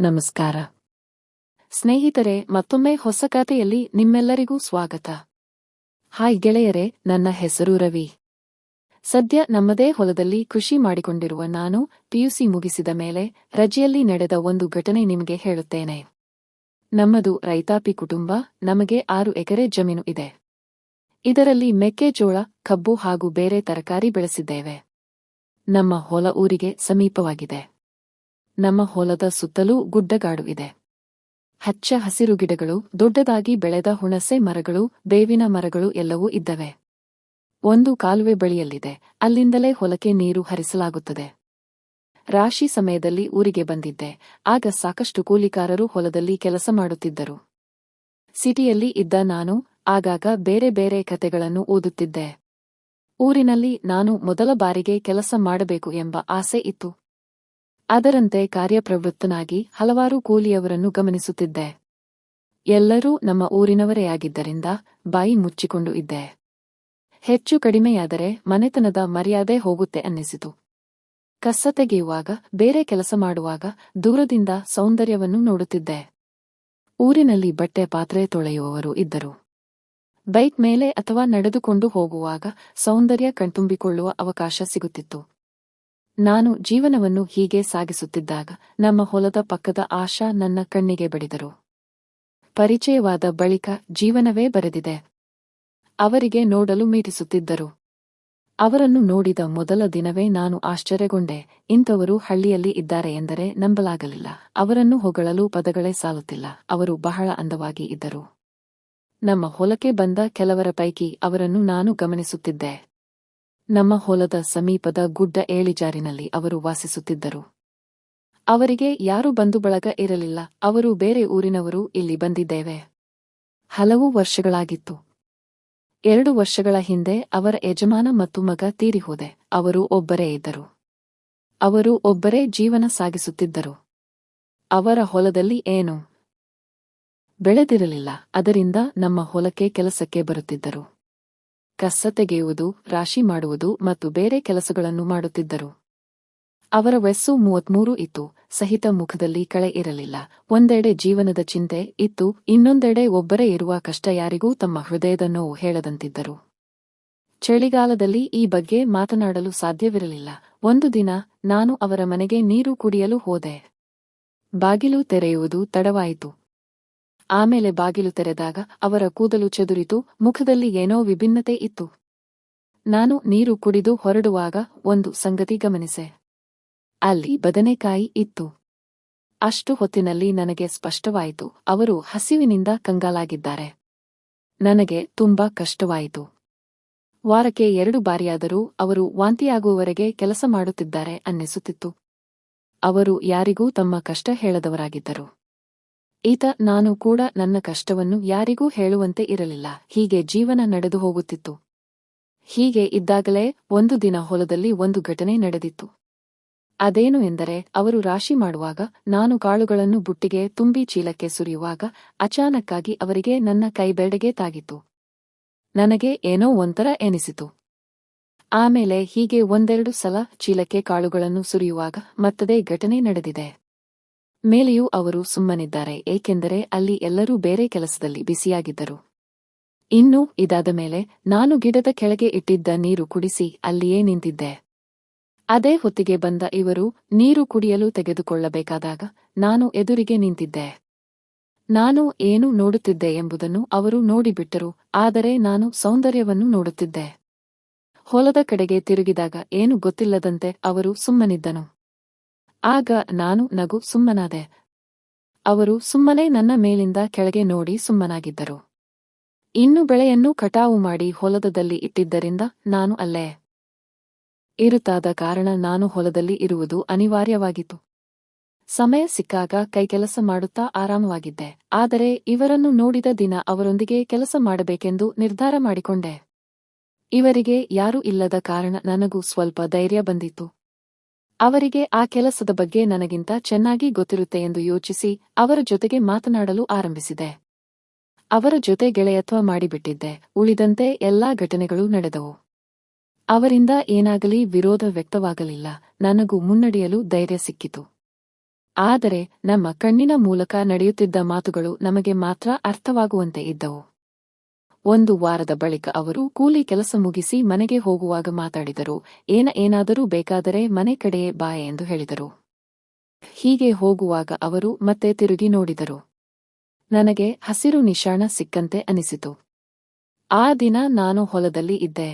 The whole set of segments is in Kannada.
ನಮಸ್ಕಾರ. ಸ್ನೇಹಿತರೆ, ಮತ್ತೊಮ್ಮೆ ಹೊಸ ಕಥೆಯಲ್ಲಿ ನಿಮ್ಮೆಲ್ಲರಿಗೂ ಸ್ವಾಗತ. ಹಾಯ್ ಗೆಳೆಯರೆ, ನನ್ನ ಹೆಸರು ರವಿ. ಸದ್ಯ ನಮ್ಮದೇ ಹೊಲದಲ್ಲಿ ಕೃಷಿ ಮಾಡಿಕೊಂಡಿರುವ ನಾನು ಪಿಯುಸಿ ಮುಗಿಸಿದ ಮೇಲೆ ರಜೆಯಲ್ಲಿ ನಡೆದ ಒಂದು ಘಟನೆ ನಿಮಗೆ ಹೇಳುತ್ತೇನೆ. ನಮ್ಮದು ರೈತಾಪಿ ಕುಟುಂಬ, ನಮಗೆ ಆರು ಎಕರೆ ಜಮೀನು ಇದೆ. ಇದರಲ್ಲಿ ಮೆಕ್ಕೆಜೋಳ, ಕಬ್ಬು ಹಾಗೂ ಬೇರೆ ತರಕಾರಿ ಬೆಳೆಸಿದ್ದೇವೆ. ನಮ್ಮ ಹೊಲ ಊರಿಗೆ ಸಮೀಪವಾಗಿದೆ. ನಮ್ಮ ಹೊಲದ ಸುತ್ತಲೂ ಗುಡ್ಡಗಾಡು ಇದೆ ಹಚ್ಚ ಹಸಿರು ಗಿಡಗಳು, ದೊಡ್ಡದಾಗಿ ಬೆಳೆದ ಹುಣಸೆ ಮರಗಳು, ಬೇವಿನ ಮರಗಳು ಎಲ್ಲವೂ ಇದ್ದವೆ. ಒಂದು ಕಾಲುವೆ ಬಳಿಯಲ್ಲಿದೆ, ಅಲ್ಲಿಂದಲೇ ಹೊಲಕ್ಕೆ ನೀರು ಹರಿಸಲಾಗುತ್ತದೆ. ರಾಶಿ ಸಮಯದಲ್ಲಿ ಊರಿಗೆ ಬಂದಿದ್ದೆ, ಆಗ ಸಾಕಷ್ಟು ಕೂಲಿಕಾರರು ಹೊಲದಲ್ಲಿ ಕೆಲಸ ಮಾಡುತ್ತಿದ್ದರು. ಸಿಟಿಯಲ್ಲಿ ಇದ್ದ ನಾನು, ಆಗಾಗ ಬೇರೆ ಬೇರೆ ಕತೆಗಳನ್ನು ಓದುತ್ತಿದ್ದೆ. ಊರಿನಲ್ಲಿ ನಾನು ಮೊದಲ ಬಾರಿಗೆ ಕೆಲಸ ಮಾಡಬೇಕು ಎಂಬ ಆಸೆ ಇತ್ತು. ಅದರಂತೆ ಕಾರ್ಯಪ್ರವೃತ್ತನಾಗಿ ಹಲವಾರು ಕೂಲಿಯವರನ್ನು ಗಮನಿಸುತ್ತಿದ್ದೆ. ಎಲ್ಲರೂ ನಮ್ಮ ಊರಿನವರೇ ಆಗಿದ್ದರಿಂದ ಬಾಯಿ ಮುಚ್ಚಿಕೊಂಡು ಇದ್ದೆ. ಹೆಚ್ಚು ಕಡಿಮೆಯಾದರೆ ಮನೆತನದ ಮರ್ಯಾದೆ ಹೋಗುತ್ತೆ ಅನ್ನಿಸಿತು. ಕಸ ತೆಗೆಯುವಾಗ, ಬೇರೆ ಕೆಲಸ ಮಾಡುವಾಗ ದೂರದಿಂದ ಸೌಂದರ್ಯವನ್ನು ನೋಡುತ್ತಿದ್ದೆ. ಊರಿನಲ್ಲಿ ಬಟ್ಟೆ ಪಾತ್ರೆ ತೊಳೆಯುವವರು ಇದ್ದರು. ಬೈಕ್ ಮೇಲೆ ಅಥವಾ ನಡೆದುಕೊಂಡು ಹೋಗುವಾಗ ಸೌಂದರ್ಯ ಕಣ್ತುಂಬಿಕೊಳ್ಳುವ ಅವಕಾಶ ಸಿಗುತ್ತಿತ್ತು. ನಾನು ಜೀವನವನ್ನು ಹೀಗೆ ಸಾಗಿಸುತ್ತಿದ್ದಾಗ ನಮ್ಮ ಹೊಲದ ಪಕ್ಕದ ಆಶಾ ನನ್ನ ಕಣ್ಣಿಗೆ ಬಡಿದರು. ಪರಿಚಯವಾದ ಬಳಿಕ ಜೀವನವೇ ಬರೆದಿದೆ. ಅವರಿಗೆ ನೋಡಲು ಮೀಟಿಸುತ್ತಿದ್ದರು ಅವರನ್ನು ನೋಡಿದ ಮೊದಲ ದಿನವೇ ನಾನು ಆಶ್ಚರ್ಯಗೊಂಡೆ. ಇಂಥವರು ಹಳ್ಳಿಯಲ್ಲಿ ಇದ್ದಾರೆ ಎಂದರೆ ನಂಬಲಾಗಲಿಲ್ಲ. ಅವರನ್ನು ಹೊಗಳಲು ಪದಗಳೇ ಸಾಲುತ್ತಿಲ್ಲ. ಅವರು ಬಹಳ ಅಂದವಾಗಿ ಇದ್ದರು. ನಮ್ಮ ಹೊಲಕ್ಕೆ ಬಂದ ಕೆಲವರ ಪೈಕಿ ಅವರನ್ನು ನಾನು ಗಮನಿಸುತ್ತಿದ್ದೆ. ನಮ್ಮ ಹೊಲದ ಸಮೀಪದ ಗುಡ್ಡ ಏಳಿಜಾರಿನಲ್ಲಿ ಅವರು ವಾಸಿಸುತ್ತಿದ್ದರು. ಅವರಿಗೆ ಯಾರು ಬಂಧು ಬಳಗ ಇರಲಿಲ್ಲ, ಅವರು ಬೇರೆ ಊರಿನವರು ಇಲ್ಲಿ ಬಂದಿದ್ದೇವೆ. ಹಲವು ವರ್ಷಗಳಾಗಿತ್ತು. ಎರಡು ವರ್ಷಗಳ ಹಿಂದೆ ಅವರ ಯಜಮಾನ ಮತ್ತು ಮಗ ತೀರಿಹೋದೆ, ಅವರು ಒಬ್ಬರೇ ಇದ್ದರು. ಅವರು ಒಬ್ಬರೇ ಜೀವನ ಸಾಗಿಸುತ್ತಿದ್ದರು. ಅವರ ಹೊಲದಲ್ಲಿ ಏನು ಬೆಳೆದಿರಲಿಲ್ಲ, ಅದರಿಂದ ನಮ್ಮ ಹೊಲಕ್ಕೆ ಕೆಲಸಕ್ಕೆ ಬರುತ್ತಿದ್ದರು. ಕಸ ತೆಗೆಯುವುದು, ರಾಶಿ ಮಾಡುವುದು ಮತ್ತು ಬೇರೆ ಕೆಲಸಗಳನ್ನು ಮಾಡುತ್ತಿದ್ದರು. ಅವರ ವಯಸ್ಸು ಮೂವತ್ಮೂರು ಇತ್ತು, ಸಹಿತ ಮುಖದಲ್ಲಿ ಕಳೆ ಇರಲಿಲ್ಲ. ಒಂದೆಡೆ ಜೀವನದ ಚಿಂತೆ ಇತ್ತು, ಇನ್ನೊಂದೆಡೆ ಒಬ್ಬರೇ ಇರುವ ಕಷ್ಟ ಯಾರಿಗೂ ತಮ್ಮ ಹೃದಯದ ನೋವು ಹೇಳದಂತಿದ್ದರು. ಚಳಿಗಾಲದಲ್ಲಿ ಈ ಬಗ್ಗೆ ಮಾತನಾಡಲು ಸಾಧ್ಯವಿರಲಿಲ್ಲ. ಒಂದು ದಿನ ನಾನು ಅವರ ಮನೆಗೆ ನೀರು ಕುಡಿಯಲು ಹೋದೆ. ಬಾಗಿಲು ತೆರೆಯುವುದು ತಡವಾಯಿತು. ಆಮೇಲೆ ಬಾಗಿಲು ತೆರೆದಾಗ ಅವರ ಕೂದಲು ಚದುರಿತು, ಮುಖದಲ್ಲಿ ಏನೋ ವಿಭಿನ್ನತೆ ಇತ್ತು. ನಾನು ನೀರು ಕುಡಿದು ಹೊರಡುವಾಗ ಒಂದು ಸಂಗತಿ ಗಮನಿಸೆ. ಅಲ್ಲಿ ಬದನೆಕಾಯಿ ಇತ್ತು. ಅಷ್ಟು ಹೊತ್ತಿನಲ್ಲಿ ನನಗೆ ಸ್ಪಷ್ಟವಾಯಿತು, ಅವರು ಹಸಿವಿನಿಂದ ಕಂಗಾಲಾಗಿದ್ದಾರೆ. ನನಗೆ ತುಂಬಾ ಕಷ್ಟವಾಯಿತು. ವಾರಕ್ಕೆ ಎರಡು ಬಾರಿಯಾದರೂ ಅವರು ವಾಂತಿಯಾಗುವವರೆಗೆ ಕೆಲಸ ಮಾಡುತ್ತಿದ್ದಾರೆ ಅನ್ನಿಸುತ್ತಿತ್ತು. ಅವರು ಯಾರಿಗೂ ತಮ್ಮ ಕಷ್ಟ ಹೇಳದವರಾಗಿದ್ದರು. ಈತ ನಾನು ಕೂಡ ನನ್ನ ಕಷ್ಟವನ್ನು ಯಾರಿಗೂ ಹೇಳುವಂತೆ ಇರಲಿಲ್ಲ. ಹೀಗೆ ಜೀವನ ನಡೆದು ಹೋಗುತ್ತಿತ್ತು. ಹೀಗೆ ಇದ್ದಾಗಲೇ ಒಂದು ದಿನ ಹೊಲದಲ್ಲಿ ಒಂದು ಘಟನೆ ನಡೆದಿತ್ತು. ಅದೇನು ಎಂದರೆ, ಅವರು ರಾಶಿ ಮಾಡುವಾಗ ನಾನು ಕಾಳುಗಳನ್ನು ಬುಟ್ಟಿಗೆ ತುಂಬಿ ಚೀಲಕ್ಕೆ ಸುರಿಯುವಾಗ ಅಚಾನಕ್ಕಾಗಿ ಅವರಿಗೆ ನನ್ನ ಕೈಬೆರಡೆಗೆ ತಾಗಿತು ನನಗೆ ಏನೋ ಒಂಥರ ಎನಿಸಿತು. ಆಮೇಲೆ ಹೀಗೆ ಒಂದೆರಡು ಸಲ ಚೀಲಕ್ಕೆ ಕಾಳುಗಳನ್ನು ಸುರಿಯುವಾಗ ಮತ್ತದೇ ಘಟನೆ ನಡೆದಿದೆ. ಮೇಲೆಯೂ ಅವರು ಸುಮ್ಮನಿದ್ದಾರೆ, ಏಕೆಂದರೆ ಅಲ್ಲಿ ಎಲ್ಲರೂ ಬೇರೆ ಕೆಲಸದಲ್ಲಿ ಬಿಸಿಯಾಗಿದ್ದರು ಇನ್ನು ಇದಾದ ಮೇಲೆ ನಾನು ಗಿಡದ ಕೆಳಗೆ ಇಟ್ಟಿದ್ದ ನೀರು ಕುಡಿಸಿ ಅಲ್ಲಿಯೇ ನಿಂತಿದ್ದೆ. ಅದೇ ಹೊತ್ತಿಗೆ ಬಂದ ಇವರು ನೀರು ಕುಡಿಯಲು ತೆಗೆದುಕೊಳ್ಳಬೇಕಾದಾಗ ನಾನು ಎದುರಿಗೆ ನಿಂತಿದ್ದೆ. ನಾನು ಏನು ನೋಡುತ್ತಿದ್ದೆ ಎಂಬುದನ್ನು ಅವರು ನೋಡಿಬಿಟ್ಟರು, ಆದರೆ ನಾನು ಸೌಂದರ್ಯವನ್ನು ನೋಡುತ್ತಿದ್ದೆ. ಹೊಲದ ಕಡೆಗೆ ತಿರುಗಿದಾಗ ಏನು ಗೊತ್ತಿಲ್ಲದಂತೆ ಅವರು ಸುಮ್ಮನಿದ್ದನು. ಆಗ ನಾನು ನಗು ಸುಮ್ಮನಾದೆ. ಅವರು ಸುಮ್ಮನೆ ನನ್ನ ಮೇಲಿಂದ ಕೆಳಗೆ ನೋಡಿ ಸುಮ್ಮನಾಗಿದ್ದರು. ಇನ್ನು ಬೆಳೆಯನ್ನು ಕಟಾವು ಮಾಡಿ ಹೊಲದಲ್ಲಿ ಇಟ್ಟಿದ್ದರಿಂದ ನಾನು ಅಲ್ಲೇ ಇರುತ್ತಾದ ಕಾರಣ ನಾನು ಹೊಲದಲ್ಲಿ ಇರುವುದು ಅನಿವಾರ್ಯವಾಗಿತ್ತು. ಸಮಯ ಸಿಕ್ಕಾಗ ಕೈಕೆಲಸ ಮಾಡುತ್ತಾ ಆರಾಮವಾಗಿದ್ದೆ. ಆದರೆ ಇವರನ್ನು ನೋಡಿದ ದಿನ ಅವರೊಂದಿಗೆ ಕೆಲಸ ಮಾಡಬೇಕೆಂದು ನಿರ್ಧಾರ ಮಾಡಿಕೊಂಡೆ. ಇವರಿಗೆ ಯಾರೂ ಇಲ್ಲದ ಕಾರಣ ನನಗೂ ಸ್ವಲ್ಪ ಧೈರ್ಯ ಬಂದಿತ್ತು. ಅವರಿಗೆ ಆ ಕೆಲಸದ ಬಗ್ಗೆ ನನಗಿಂತ ಚೆನ್ನಾಗಿ ಗೊತ್ತಿರುತ್ತೆ ಎಂದು ಯೋಚಿಸಿ ಅವರ ಜೊತೆಗೆ ಮಾತನಾಡಲು ಆರಂಭಿಸಿದೆ. ಅವರ ಜೊತೆ ಗೆಳೆಯತ್ವ ಮಾಡಿಬಿಟ್ಟಿದ್ದೆ. ಉಳಿದಂತೆ ಎಲ್ಲಾ ಘಟನೆಗಳು ನಡೆದವು. ಅವರಿಂದ ಏನಾಗಲಿ ವಿರೋಧ ವ್ಯಕ್ತವಾಗಲಿಲ್ಲ. ನನಗೂ ಮುನ್ನಡೆಯಲು ಧೈರ್ಯ ಸಿಕ್ಕಿತು. ಆದರೆ ನಮ್ಮ ಕಣ್ಣಿನ ಮೂಲಕ ನಡೆಯುತ್ತಿದ್ದ ಮಾತುಗಳು ನಮಗೆ ಮಾತ್ರ ಅರ್ಥವಾಗುವಂತೆ ಇದ್ದವು. ಒಂದು ವಾರದ ಬಳಿಕ ಅವರು ಕೂಲಿ ಕೆಲಸ ಮುಗಿಸಿ ಮನೆಗೆ ಹೋಗುವಾಗ ಮಾತಾಡಿದರು, ಏನ ಏನಾದರೂ ಬೇಕಾದರೆ ಮನೆ ಕಡೆಯೇ ಬಾ ಎಂದು ಹೇಳಿದರು. ಹೀಗೆ ಹೋಗುವಾಗ ಅವರು ಮತ್ತೆ ತಿರುಗಿ ನೋಡಿದರು. ನನಗೆ ಹಸಿರು ನಿಶಾಣ ಸಿಕ್ಕಂತೆ ಅನಿಸಿತು. ಆ ದಿನ ನಾನು ಹೊಲದಲ್ಲಿ ಇದ್ದೆ.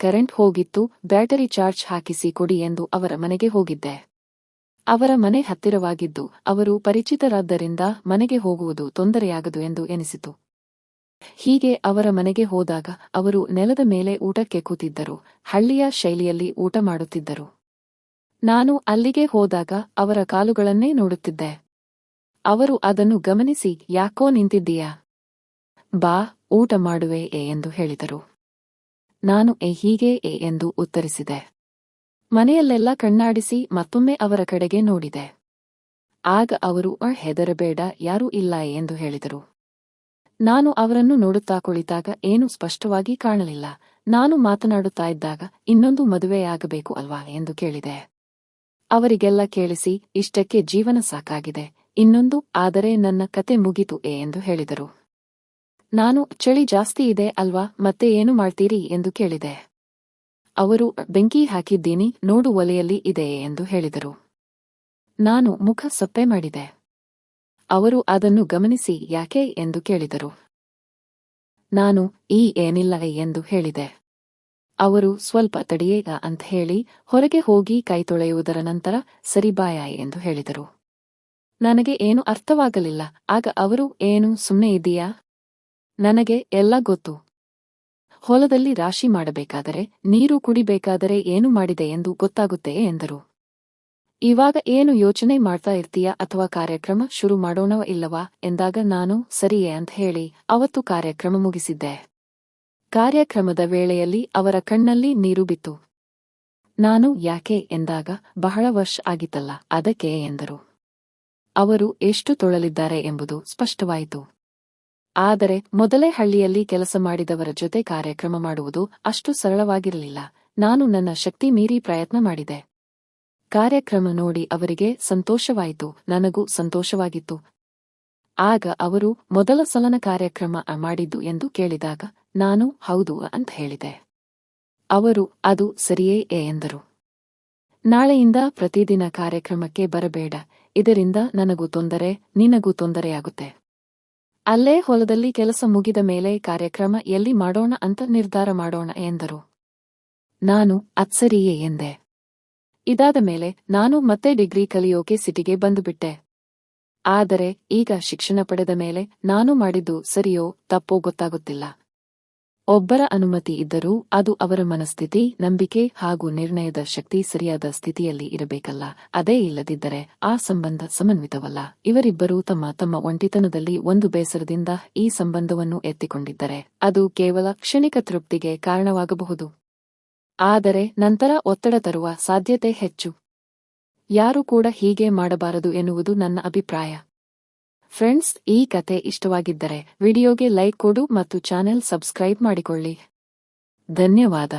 ಕರೆಂಟ್ ಹೋಗಿತ್ತು, ಬ್ಯಾಟರಿ ಚಾರ್ಜ್ ಹಾಕಿಸಿ ಕೊಡಿ ಎಂದು ಅವರ ಮನೆಗೆ ಹೋಗಿದ್ದೆ. ಅವರ ಮನೆ ಹತ್ತಿರವಾಗಿದ್ದು, ಅವರು ಪರಿಚಿತರಾದ್ದರಿಂದ ಮನೆಗೆ ಹೋಗುವುದು ತೊಂದರೆಯಾಗದು ಎಂದು ಎನಿಸಿತು. ಹೀಗೆ ಅವರ ಮನೆಗೆ ಹೋದಾಗ ಅವರು ನೆಲದ ಮೇಲೆ ಊಟಕ್ಕೆ ಕೂತಿದ್ದರು, ಹಳ್ಳಿಯ ಶೈಲಿಯಲ್ಲಿ ಊಟ ಮಾಡುತ್ತಿದ್ದರು. ನಾನು ಅಲ್ಲಿಗೆ ಹೋದಾಗ ಅವರ ಕಾಲುಗಳನ್ನೇ ನೋಡುತ್ತಿದ್ದೆ. ಅವರು ಅದನ್ನು ಗಮನಿಸಿ, ಯಾಕೋ ನಿಂತಿದ್ದೀಯಾ? ಬಾ, ಊಟ ಮಾಡುವೆ ಎ ಎಂದು ಹೇಳಿದರು. ನಾನು, ಎ, ಹೀಗೆ ಎ ಎಂದು ಉತ್ತರಿಸಿದೆ. ಮನೆಯಲ್ಲೆಲ್ಲ ಕಣ್ಣಾಡಿಸಿ ಮತ್ತೊಮ್ಮೆ ಅವರ ಕಡೆಗೆ ನೋಡಿದೆ. ಆಗ ಅವರು ಅ ಹೆದರಬೇಡ, ಯಾರೂ ಇಲ್ಲ ಎಂದು ಹೇಳಿದರು. ನಾನು ಅವರನ್ನು ನೋಡುತ್ತಾ ಕುಳಿತಾಗ ಏನು ಸ್ಪಷ್ಟವಾಗಿ ಕಾಣಲಿಲ್ಲ. ನಾನು ಮಾತನಾಡುತ್ತಾ ಇದ್ದಾಗ ಇನ್ನೊಂದು ಮದುವೆಯಾಗಬೇಕು ಅಲ್ವಾ ಎಂದು ಕೇಳಿದೆ. ಅವರಿಗೆಲ್ಲ ಕೇಳಿಸಿ, ಇಷ್ಟಕ್ಕೆ ಜೀವನ ಸಾಕಾಗಿದೆ. ಇನ್ನೊಂದು, ಆದರೆ ನನ್ನ ಕತೆ ಮುಗಿತು ಏ ಎಂದು ಹೇಳಿದರು. ನಾನು, ಚಳಿ ಜಾಸ್ತಿ ಇದೆ ಅಲ್ವಾ, ಮತ್ತೆ ಏನು ಮಾಡ್ತೀರಿ ಎಂದು ಕೇಳಿದೆ. ಅವರು, ಬೆಂಕಿ ಹಾಕಿದ್ದೀನಿ, ನೋಡು ಒಲೆಯಲ್ಲಿ ಇದೆಯೇ ಎಂದು ಹೇಳಿದರು. ನಾನು ಮುಖ ಸೊಪ್ಪೆ ಮಾಡಿದೆ. ಅವರು ಅದನ್ನು ಗಮನಿಸಿ, ಯಾಕೆ? ಎಂದು ಕೇಳಿದರು. ನಾನು ಈ ಏನಿಲ್ಲ ಎಂದು ಹೇಳಿದೆ. ಅವರು, ಸ್ವಲ್ಪ ತಡೆಯೇಗ ಅಂತ ಹೇಳಿ, ಹೊರಗೆ ಹೋಗಿ ಕೈ ತೊಳೆಯುವುದರ ನಂತರ ಸರಿಬಾಯ ಎಂದು ಹೇಳಿದರು. ನನಗೆ ಏನು ಅರ್ಥವಾಗಲಿಲ್ಲ, ಆಗ ಅವರು, ಏನು ಸುಮ್ಮನೆ ಇದೆಯಾ ನನಗೆ ಎಲ್ಲ ಗೊತ್ತು. ಹೊಲದಲ್ಲಿ ರಾಶಿ ಮಾಡಬೇಕಾದರೆ, ನೀರು ಕುಡಿಬೇಕಾದರೆ ಏನು ಮಾಡಿದೆ ಎಂದು ಗೊತ್ತಾಗುತ್ತೆ ಎಂದರು. ಇವಾಗ ಏನು ಯೋಚನೆ ಮಾಡ್ತಾ ಇರ್ತೀಯ ಅಥವಾ ಕಾರ್ಯಕ್ರಮ ಶುರು ಮಾಡೋಣವ ಇಲ್ಲವಾ? ಎಂದಾಗ ನಾನು, ಸರಿಯೇ ಅಂತ ಹೇಳಿ, ಅವತ್ತು ಕಾರ್ಯಕ್ರಮ ಮುಗಿಸಿದ್ದೆ. ಕಾರ್ಯಕ್ರಮದ ವೇಳೆಯಲ್ಲಿ ಅವರ ಕಣ್ಣಲ್ಲಿ ನೀರು ಬಿತ್ತು. ನಾನು, ಯಾಕೆ? ಎಂದಾಗ, ಬಹಳ ವರ್ಷ ಆಗಿತ್ತಲ್ಲ, ಅದಕ್ಕೆ ಎಂದರು. ಅವರು, ಎಷ್ಟು ತೊಳಲಿದ್ದಾರೆ ಎಂಬುದು ಸ್ಪಷ್ಟವಾಯಿತು. ಆದರೆ, ಮೊದಲೇ ಹಳ್ಳಿಯಲ್ಲಿ ಕೆಲಸ ಮಾಡಿದವರ ಜೊತೆ ಕಾರ್ಯಕ್ರಮ ಮಾಡುವುದು ಅಷ್ಟು ಸರಳವಾಗಿರಲಿಲ್ಲ. ನಾನು ನನ್ನ ಶಕ್ತಿ ಮೀರಿ ಪ್ರಯತ್ನ ಮಾಡಿದೆ. ಕಾರ್ಯಕ್ರಮ ನೋಡಿ ಅವರಿಗೆ ಸಂತೋಷವಾಯಿತು, ನನಗೂ ಸಂತೋಷವಾಗಿತ್ತು. ಆಗ ಅವರು ಮೊದಲ ಸಲನ ಕಾರ್ಯಕ್ರಮ ಮಾಡಿದ್ದು ಎಂದು ಕೇಳಿದಾಗ, ನಾನು ಹೌದು ಅಂತ ಹೇಳಿದೆ. ಅವರು, ಅದು ಸರಿಯೇ ಎಂದರು. ನಾಳೆಯಿಂದ ಪ್ರತಿದಿನ ಕಾರ್ಯಕ್ರಮಕ್ಕೆ ಬರಬೇಡ, ಇದರಿಂದ ನನಗೂ ತೊಂದರೆ, ನಿನಗೂ ತೊಂದರೆಯಾಗುತ್ತೆ. ಅಲ್ಲೇ ಹೊಲದಲ್ಲಿ ಕೆಲಸ ಮುಗಿದ ಮೇಲೆ ಕಾರ್ಯಕ್ರಮ ಎಲ್ಲಿ ಮಾಡೋಣ ಅಂತ ನಿರ್ಧಾರ ಮಾಡೋಣ ಎಂದರು. ನಾನು ಅತ್ಸರಿಯೇ ಎಂದೆ. ಇದಾದ ಮೇಲೆ ನಾನು ಮತ್ತೆ ಡಿಗ್ರಿ ಕಲಿಯೋಕೆ ಸಿಟಿಗೆ ಬಂದುಬಿಟ್ಟೆ. ಆದರೆ ಈಗ ಶಿಕ್ಷಣ ಪಡೆದ ಮೇಲೆ ನಾನು ಮಾಡಿದ್ದು ಸರಿಯೋ ತಪ್ಪೋ ಗೊತ್ತಾಗುತ್ತಿಲ್ಲ. ಒಬ್ಬರ ಅನುಮತಿ ಇದ್ದರೂ ಅದು ಅವರ ಮನಸ್ಥಿತಿ, ನಂಬಿಕೆ ಹಾಗೂ ನಿರ್ಣಯದ ಶಕ್ತಿ ಸರಿಯಾದ ಸ್ಥಿತಿಯಲ್ಲಿ ಇರಬೇಕಲ್ಲ. ಅದೇ ಇಲ್ಲದಿದ್ದರೆ ಆ ಸಂಬಂಧ ಸಮನ್ವಿತವಲ್ಲ. ಇವರಿಬ್ಬರೂ ತಮ್ಮ ತಮ್ಮ ಒಂಟಿತನದಲ್ಲಿ ಒಂದು ಬೇಸರದಿಂದ ಈ ಸಂಬಂಧವನ್ನು ಎತ್ತಿಕೊಂಡಿದ್ದರೆ ಅದು ಕೇವಲ ಕ್ಷಣಿಕ ತೃಪ್ತಿಗೆ ಕಾರಣವಾಗಬಹುದು. ಆದರೆ ನಂತರ ಒತ್ತಡ ತರುವ ಸಾಧ್ಯತೆ ಹೆಚ್ಚು. ಯಾರು ಕೂಡ ಹೀಗೆ ಮಾಡಬಾರದು ಎನ್ನುವುದು ನನ್ನ ಅಭಿಪ್ರಾಯ. ಫ್ರೆಂಡ್ಸ್, ಈ ಕತೆ ಇಷ್ಟವಾಗಿದ್ದರೆ ವಿಡಿಯೋಗೆ ಲೈಕ್ ಕೊಡು ಮತ್ತು ಚಾನೆಲ್ ಸಬ್ಸ್ಕ್ರೈಬ್ ಮಾಡಿಕೊಳ್ಳಿ. ಧನ್ಯವಾದ.